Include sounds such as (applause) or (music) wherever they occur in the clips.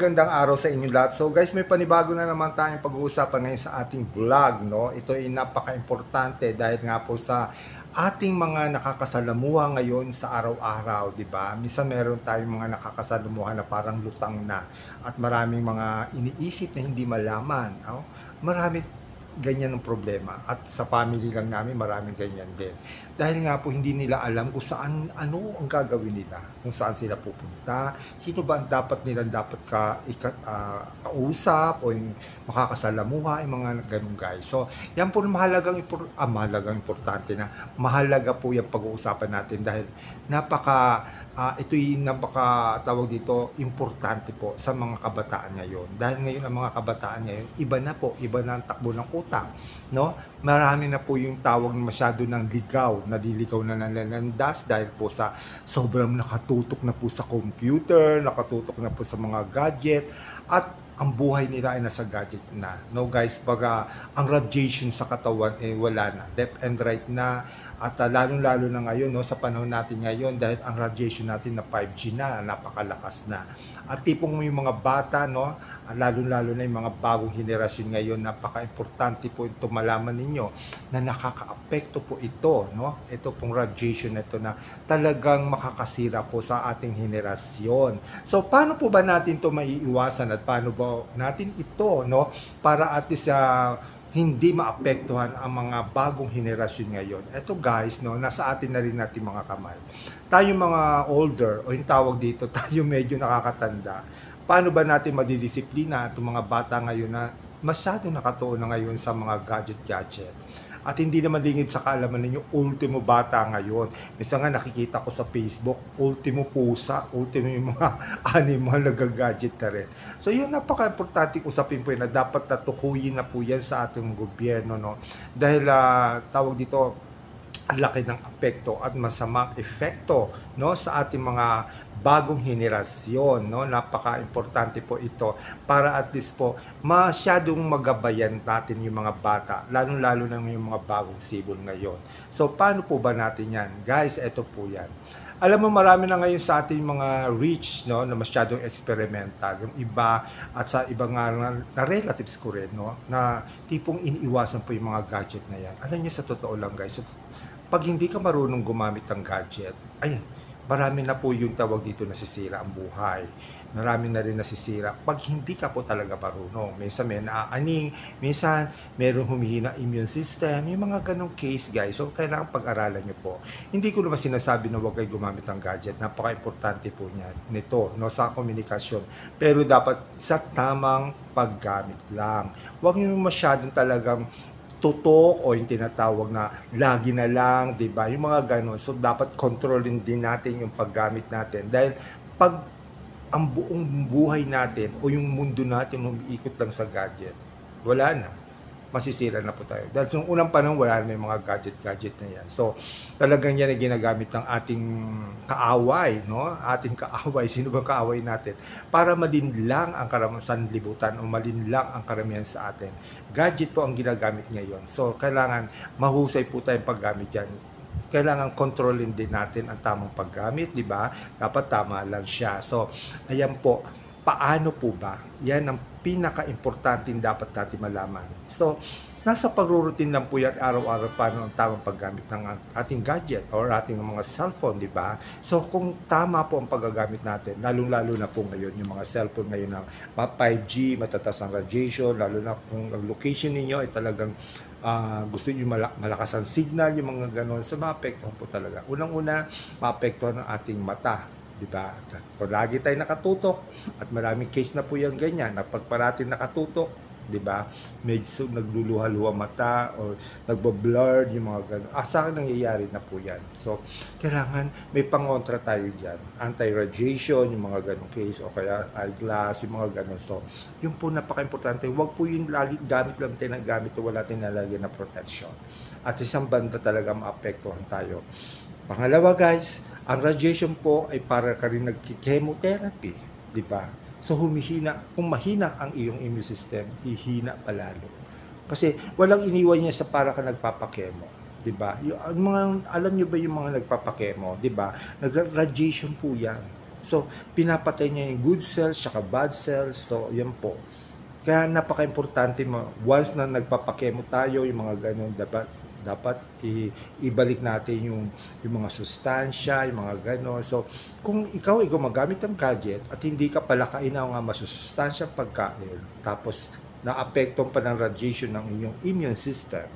magandang araw sa inyo lahat. So guys, may panibago na naman tayong pag-uusapan ngayon sa ating vlog, no? Ito ay napaka-importante dahil nga po sa ating mga nakakasalamuha ngayon sa araw-araw, 'di ba? Minsan meron tayong mga nakakasalamuha na parang lutang na at maraming mga iniisip na hindi malaman, no? Marami ganyan ang problema. At sa family lang namin maraming ganyan din. Dahil nga po hindi nila alam kung saan ano ang gagawin nila kung saan sila pupunta. Sino ba ang dapat nila dapat ka ika, ah, kausap o yung makakasalamuha yung mga ganun guys. So yan po mahalagang impor- ah, mahalagang importante na mahalaga po yung pag-uusapan natin dahil napaka ah, ito'y napaka tawag dito importante po sa mga kabataan ngayon. Dahil ngayon ang mga kabataan ngayon iba na po iba na ang takbo ng utak no? Marami na po yung tawag masyado ng ligaw naliligaw na nanandas dahil po sa sobrang nakatutok na po sa computer nakatutok na po sa mga gadget. At ang buhay nila ay nasa gadget na. No guys, baga ang radiation sa katawan eh wala na. Left and right na at uh, lalong-lalo na ngayon no sa panahon natin ngayon dahil ang radiation natin na 5G na napakalakas na. At tipong yung mga bata no, ah, lalong-lalo na yung mga bagong henerasyon ngayon, napaka-importante po ito malaman ninyo na nakakaapekto po ito no. Ito pong radiation na ito na talagang makakasira po sa ating henerasyon. So paano po ba natin to maiiwasan at paano ba natin ito no para at least ah, hindi maapektuhan ang mga bagong henerasyon ngayon. Ito guys, no, nasa atin na rin natin mga kamay. Tayo mga older, o yung tawag dito, (laughs) tayo medyo nakakatanda. Paano ba natin madidisiplina itong mga bata ngayon na masyado nakatuon na ngayon sa mga gadget-gadget? At hindi naman lingid sa kaalaman ninyo, ultimo bata ngayon. Minsan nga nakikita ko sa Facebook, ultimo pusa, ultimo yung mga (laughs) animal na gadget na rin. So yun, napaka-importante usapin po yun na dapat natukuyin na po yan sa ating gobyerno. No? Dahil ah, tawag dito, laki ng apekto at masamang epekto no sa ating mga bagong henerasyon no. Napaka-importante po ito para at least po masyadong magabayan natin yung mga bata lalong-lalo na yung mga bagong sibol ngayon. So paano po ba natin yan? Guys ito po yan. Alam mo marami na ngayon sa ating mga rich no na masyadong experimental yung iba at sa iba nga na, na relatives ko rin no na tipong iniiwasan po yung mga gadget na yan. Alam niyo sa totoo lang guys sa pag hindi ka marunong gumamit ng gadget, ay, marami na po yung tawag dito nasisira ang buhay. Marami na rin nasisira pag hindi ka po talaga marunong. Minsan may naaaning, minsan meron humihina immune system, yung mga ganong case guys. So, kailangan pag-aralan nyo po. Hindi ko naman sinasabi na huwag kayo gumamit ng gadget. Napaka-importante po niya nito no, sa komunikasyon. Pero dapat sa tamang paggamit lang. Huwag nyo masyadong talagang tutok o yung tinatawag na lagi na lang, 'di ba? Yung mga ganun. So dapat kontrolin din natin yung paggamit natin dahil pag ang buong buhay natin o yung mundo natin umiikot lang sa gadget, wala na. Masisira na po tayo. Dahil nung unang panahon, wala na yung mga gadget-gadget na yan. So, talagang yan ay ginagamit ng ating kaaway, no? Ating kaaway. (laughs) Sino bang kaaway natin? Para malinlang ang karamasan libutan o malinlang ang karamihan sa atin. Gadget po ang ginagamit ngayon. So, kailangan mahusay po tayong paggamit yan kailangan kontrolin din natin ang tamang paggamit, di ba? Dapat tama lang siya. So, ayan po, paano po ba? Yan ang pinaka-importante dapat natin malaman. So, nasa pagrurutin lang po yan araw-araw paano ang tamang paggamit ng ating gadget or ating mga cellphone, di ba? So, kung tama po ang paggagamit natin, lalong-lalo na po ngayon, yung mga cellphone ngayon na 5G, matatas ang radiation, lalo na kung ang location ninyo ay talagang ah, gusto niyo mala- malakas ang signal, yung mga ganon, so maapektuhan po talaga. Unang-una, maapektuhan ang ating mata, di ba? Lagi tayo nakatutok, at maraming case na po yan ganyan, na pag parati nakatutok, di ba? Medyo nagluluha-luha mata or nagbo-blur yung mga ganun. Ah, sa akin nangyayari na po yan. So, kailangan may pangontra tayo dyan. Anti-radiation, yung mga ganung case, o kaya eyeglass, yung mga ganun. So, yung po napaka-importante, huwag po yung lagi gamit lang tayo ng gamit wala tayong nalagyan na protection. At isang banda talaga maapektuhan tayo. Pangalawa guys, ang radiation po ay para ka rin nagki-chemotherapy, di ba? So humihina, kung mahina ang iyong immune system, hihina palalo. Kasi walang iniwan niya sa para ka nagpapakemo, 'di ba? Yung mga alam niyo ba yung mga nagpapakemo, 'di ba? Nag-radiation po 'yan. So, pinapatay niya yung good cells, tsaka bad cells. So, yan po. Kaya napaka-importante mo, once na nagpapakemo tayo, yung mga ganun, dapat dapat i- ibalik natin yung yung mga sustansya, yung mga gano'n. So, kung ikaw ay gumagamit ng gadget at hindi ka pala kain ng mga masusustansya pagkain, tapos naapektuhan pa ng radiation ng inyong immune system,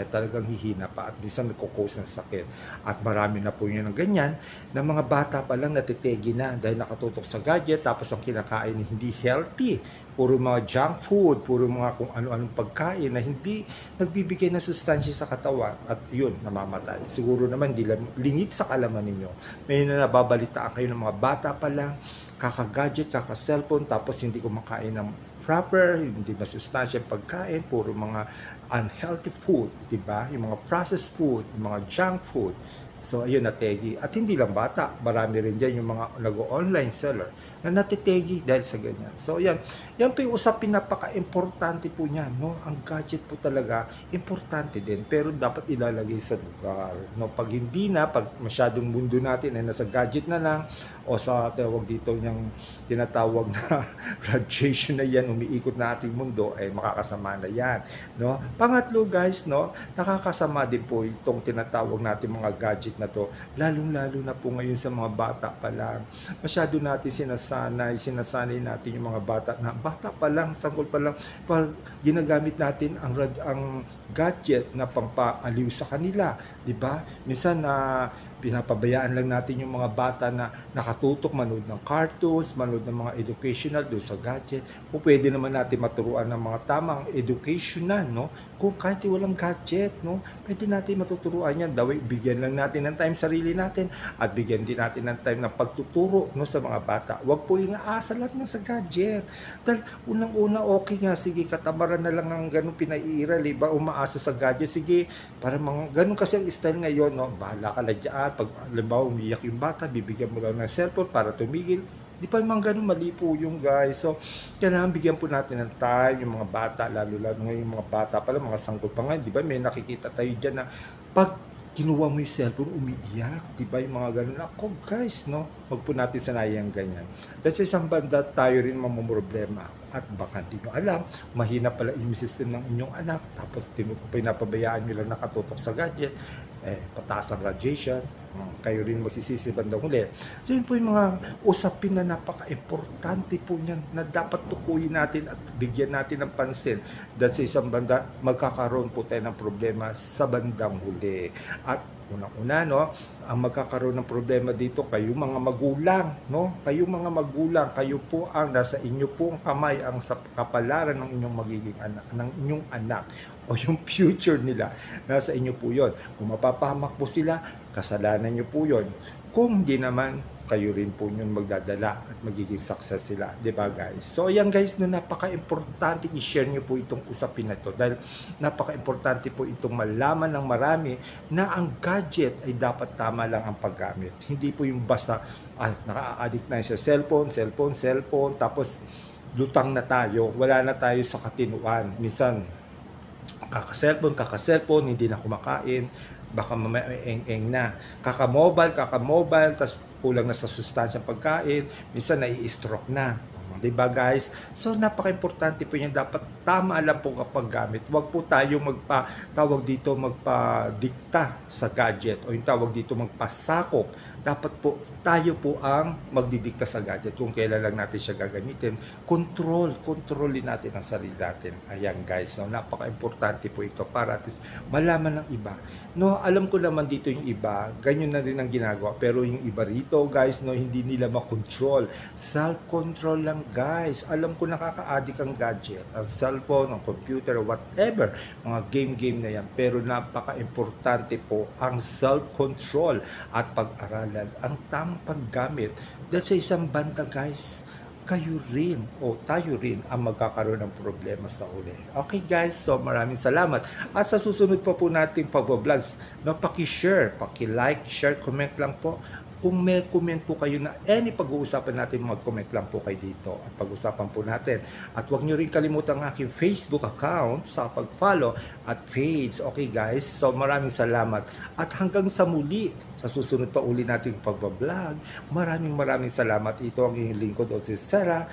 eh talagang hihina pa at minsan nagkukos ng sakit. At marami na po yun ng ganyan na mga bata pa lang natitegi na dahil nakatutok sa gadget tapos ang kinakain hindi healthy. Puro mga junk food, puro mga kung ano-anong pagkain na hindi nagbibigay ng sustansya sa katawan at yun, namamatay. Siguro naman di lam- lingit sa kalaman ninyo. May na nababalitaan kayo ng mga bata pa lang, kaka-gadget, kaka-cellphone, tapos hindi kumakain ng proper, hindi masustansya pagkain, puro mga unhealthy food, di ba? Yung mga processed food, yung mga junk food. So, ayun, nategi. At hindi lang bata, marami rin dyan yung mga nag-online seller na natitegi dahil sa ganyan. So, yan. Yan po yung usapin napaka-importante po niyan, no? Ang gadget po talaga, importante din, pero dapat ilalagay sa lugar, no? Pag hindi na, pag masyadong mundo natin ay nasa gadget na lang, o sa tawag dito yung tinatawag na (laughs) radiation na yan, umiikot na ating mundo, ay makakasama na yan, no? Pangatlo, guys, no? Nakakasama din po itong tinatawag natin mga gadget na to, lalong-lalo na po ngayon sa mga bata pa lang. Masyado natin sinasanay, sinasanay natin yung mga bata na bata pa lang, sanggol pa lang, pag ginagamit natin ang ang gadget na pampaaliw sa kanila, 'di ba? Minsan na pinapabayaan lang natin yung mga bata na nakatutok manood ng cartoons, manood ng mga educational doon sa gadget. Kung pwede naman natin maturuan ng mga tamang educational, no? Kung kahit walang gadget, no? Pwede natin matuturuan yan. Daway, bigyan lang natin ng time sarili natin at bigyan din natin ng time ng pagtuturo no, sa mga bata. Huwag po yung aasa lahat ng sa gadget. Dahil unang-una okay nga, sige, katamaran na lang ang ganun pinaiiral, iba umaasa sa gadget, sige, para mga ganun kasi ang style ngayon, no? Bahala ka na dyan. Pag halimbawa umiyak yung bata, bibigyan mo lang ng cellphone para tumigil. Di pa mga ganun mali po yung guys. So, kailangan bigyan po natin ng time yung mga bata, lalo-lalo ngayon yung mga bata pala, mga sanggol pa nga, di ba? May nakikita tayo dyan na pag kinuha mo yung cellphone, umiiyak, di ba? Yung mga ganun. Ako guys, no? Huwag po natin sanayang ganyan. Dahil sa isang banda, tayo rin mamumroblema. At baka di nyo alam, mahina pala immune system ng inyong anak, tapos pinapabayaan lang nakatutok sa gadget, eh, pataas ang radiation, kayo rin magsisisi bandang huli. So yun po yung mga usapin na napaka-importante po niyan na dapat tukuyin natin at bigyan natin ng pansin dahil sa isang banda magkakaroon po tayo ng problema sa bandang huli. At unang-una, no, ang magkakaroon ng problema dito kayo mga magulang, no? Kayo mga magulang, kayo po ang nasa inyo po ang kamay ang sa kapalaran ng inyong magiging anak, ng inyong anak o yung (laughs) future nila. Nasa inyo po 'yon. Kung mapapahamak po sila, kasalanan niyo po 'yon. Kung hindi naman, kayo rin po yun magdadala at magiging success sila. ba guys? So ayan guys, no, napaka-importante i-share niyo po itong usapin na to dahil napaka-importante po itong malaman ng marami na ang gadget ay dapat tama lang ang paggamit. Hindi po yung basta ah, naka-addict na sa cellphone, cellphone, cellphone, tapos lutang na tayo, wala na tayo sa katinuan. Minsan, kaka-cellphone, kaka-cellphone, hindi na kumakain, baka mamaya eng-eng na. Kaka-mobile, kaka-mobile, tas kulang na sa sustansyang pagkain, minsan nai-stroke na. Ba guys? So napaka-importante po yan. Dapat tama lang po kapag gamit. Huwag po tayo magpa tawag dito magpa-dikta sa gadget o yung tawag dito magpasakop. Dapat po tayo po ang magdidikta sa gadget kung kailan lang natin siya gagamitin. Control, kontrolin natin ang sarili natin. Ayan guys, no, napaka-importante po ito para at least malaman ng iba. No, alam ko naman dito yung iba, ganyan na rin ang ginagawa. Pero yung iba rito, guys, no, hindi nila makontrol. Self-control lang, guys. Alam ko nakaka-addict ang gadget, ang cellphone, ang computer, whatever. Mga game-game na yan. Pero napaka-importante po ang self-control at pag-aralan ang tamang paggamit. Dahil sa isang banda, guys, kayo rin o tayo rin ang magkakaroon ng problema sa uli. Okay guys, so maraming salamat. At sa susunod pa po nating pag-vlogs, no, paki-share, paki-like, share, comment lang po kung may comment po kayo na any pag-uusapan natin, mag-comment lang po kayo dito at pag-usapan po natin. At huwag nyo rin kalimutan ang aking Facebook account sa pag-follow at page. Okay guys, so maraming salamat. At hanggang sa muli, sa susunod pa uli nating pagbablog, maraming maraming salamat. Ito ang inyong lingkod o si Sarah